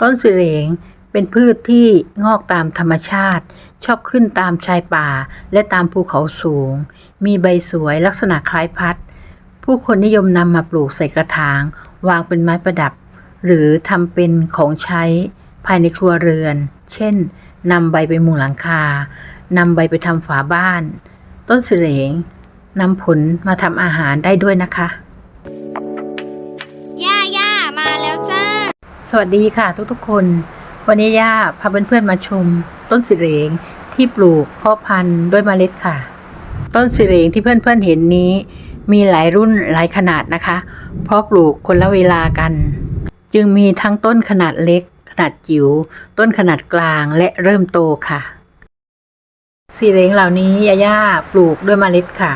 ต้นสิเหลงเป็นพืชที่งอกตามธรรมชาติ ชอบขึ้นตามชายป่าและตามภูเขาสูง มีใบสวยลักษณะคล้ายพัด ผู้คนนิยมนำมาปลูกใส่กระถาง วางเป็นไม้ประดับ หรือทำเป็นของใช้ภายในครัวเรือน เช่นนำใบไปมุงหลังคานำใบไปทำฝาบ้าน ต้นสิเหลงนำผลมาทำอาหารได้ด้วยนะคะ สวัสดีค่ะทุกๆคน วันนี้ย่าพาเพื่อนๆมาชม ต้นสิเหลงที่ปลูกเพ่อพันธุ์ด้วยเมล็ดค่ะ ต้นสิเหลงที่เพื่อนๆเห็นนี้ มีหลายรุ่นหลายขนาดนะคะ เพราะปลูกคนละเวลากัน จึงมีทั้งต้นขนาดเล็ก ขนาดจิ๋วต้นขนาดกลางและเริ่มโตค่ะสิเหลงเหล่านี้ย่าย่าปลูกด้วยเมล็ดค่ะ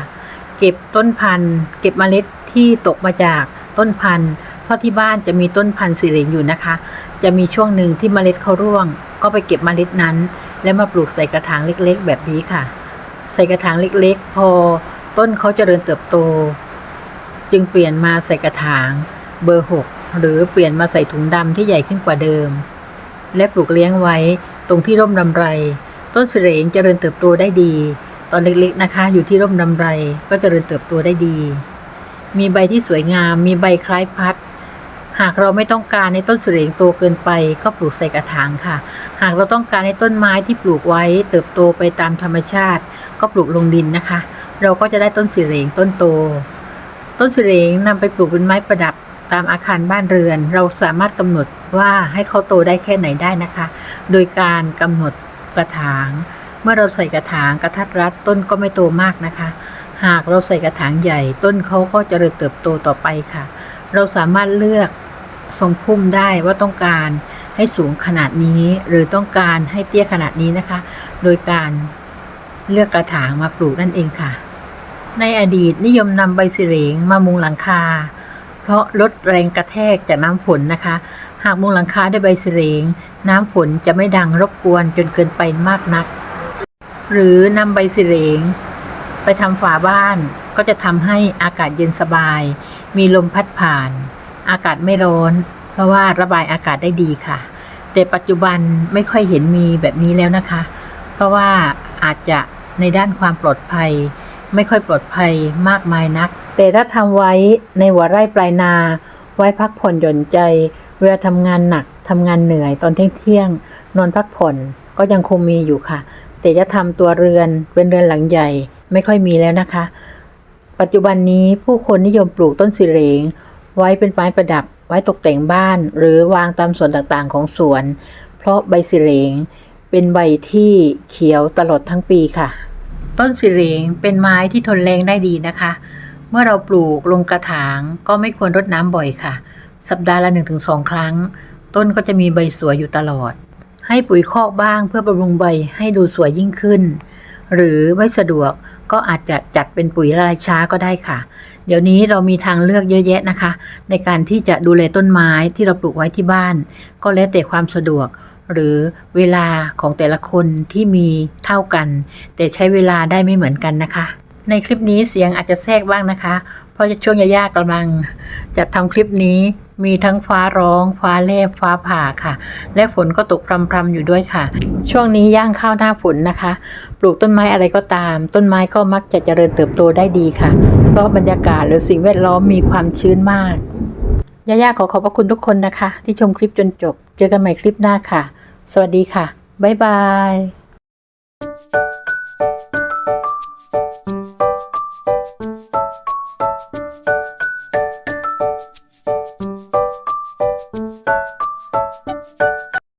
เก็บต้นพันธุ์ เก็บเมล็ดที่ตกมาจากต้นพันธุ์ เพราะที่บ้านจะมีต้นพันธุ์สิเหลงอยู่นะคะ จะมีช่วงหนึ่งที่เมล็ดเขาร่วง ก็ไปเก็บเมล็ดนั้น แล้วมาปลูกใส่กระถางเล็กๆ แบบนี้ค่ะ ใส่กระถางเล็กๆ พอต้นเขาเจริญเติบโต จึงเปลี่ยนมาใส่กระถางเบอร์หกหรือเปลี่ยนมาใส่ถุงดำที่ใหญ่ขึ้นกว่าเดิม และปลูกเลี้ยงไว้ตรงที่ร่มรำไร ต้นสิเหลงเจริญเติบโตได้ดี ตอนเล็กๆนะคะ อยู่ที่ร่มรำไรก็จเจริญเติบโตได้ดี มีใบที่สวยงาม มีใบคล้ายพัด หากเราไม่ต้องการในต้นสิเหลงโตเกินไป ก็ปลูกใส่กระถางค่ะ หากเราต้องการให้ต้นไม้ที่ปลูกไว้ เติบโตไปตามธรรมชาติ ก็ปลูกลงดินนะคะ เราก็จะได้ต้นสิเหลงต้นโต ต้นสิเหลงนำไปปลูกเป็นไม้ประดับตามอาคารบ้านเรือน เราสามารถกำหนดว่าให้เขาโตได้แค่ไหนได้นะคะ โดยการกำหนดกระถาง เมื่อเราใส่กระถางกระทัดรัดต้นก็ไม่โตมากนะคะ หากเราใส่กระถางใหญ่ ต้นเขาก็จเริญเติบโตต่อไปค่ะ เราสามารถเลือก ทรงพุ่มได้ว่าต้องการให้สูงขนาดนี้ หรือต้องการให้เตี้ยขนาดนี้นะคะ โดยการเลือกกระถางมาปลูกนั่นเองค่ะ ในอดีตนิยมนำใบสิเหลงมามุงหลังคา เพราะลดแรงกระแทกจากน้ำฝนนะคะ หากมุงหลังคาด้วยใบสิเหลงน้ำฝนจะไม่ดังรบกวนจนเกินไปมากนัก หรือนำใบสิเหลงไปทำฝาบ้านก็จะทำให้อากาศเย็นสบาย มีลมพัดผ่าน อากาศไม่ร้อน เพราะว่าระบายอากาศได้ดีค่ะ แต่ปัจจุบันไม่ค่อยเห็นมีแบบนี้แล้วนะคะ เพราะว่าอาจจะในด้านความปลอดภัย ไม่ค่อยปลอดภัยมากมายนัก แต่ถ้าทำไว้ในหัวไร่ปลายนา ไว้พักผ่อนหย่อนใจ เวลาทำงานหนักทำงานเหนื่อยตอนเที่ยงๆนอนพักผ่อนก็ยังคงมีอยู่ค่ะ แต่จะทำตัวเรือนเป็นเรือนหลังใหญ่ไม่ค่อยมีแล้วนะคะ ปัจจุบันนี้ผู้คนนิยมปลูกต้นสิเหลง ไว้เป็นไม้ประดับ ไว้ตกแต่งบ้าน หรือวางตามส่วนต่างๆของสวน เพราะใบสิเหลงเป็นใบที่เขียวตลอดทั้งปีค่ะ ต้นสิเหลงเป็นไม้ที่ทนแรงได้ดีนะคะ เมื่อเราปลูกลงกระถางก็ไม่ควรรดน้ำบ่อยค่ะ สัปดาห์ละ 1-2 ครั้ง ต้นก็จะมีใบสวยอยู่ตลอด ให้ปุ๋ยคอกบ้างเพื่อบำรุงใบให้ดูสวยยิ่งขึ้น หรือไม่สะดวก ก็อาจจะจัดเป็นปุ๋ยละลายช้าก็ได้ค่ะ เดี๋ยวนี้เรามีทางเลือกเยอะแยะนะคะ ในการที่จะดูแลต้นไม้ที่เราปลูกไว้ที่บ้าน ก็แล้วแต่ความสะดวกหรือเวลาของแต่ละคนที่มีเท่ากัน แต่ใช้เวลาได้ไม่เหมือนกันนะคะ ในคลิปนี้เสียงอาจจะแทรกบ้างนะคะ เพราะช่วงยากๆกำลังจัดทำคลิปนี้ มีทั้งฟ้าร้อง ฟ้าแลบฟ้าผ่าค่ะ และฝนก็ตกพรำๆอยู่ด้วยค่ะ ช่วงนี้ย่างเข้าหน้าฝนนะคะ ปลูกต้นไม้อะไรก็ตาม ต้นไม้ก็มักจะเจริญเติบโตได้ดีค่ะ เพราะบรรยากาศหรือสิ่งแวดล้อมมีความชื้นมากย่าๆขอขอบพระคุณทุกคนนะคะ ที่ชมคลิปจนจบ เจอกันใหม่คลิปหน้าค่ะ สวัสดีค่ะบ๊ายบาย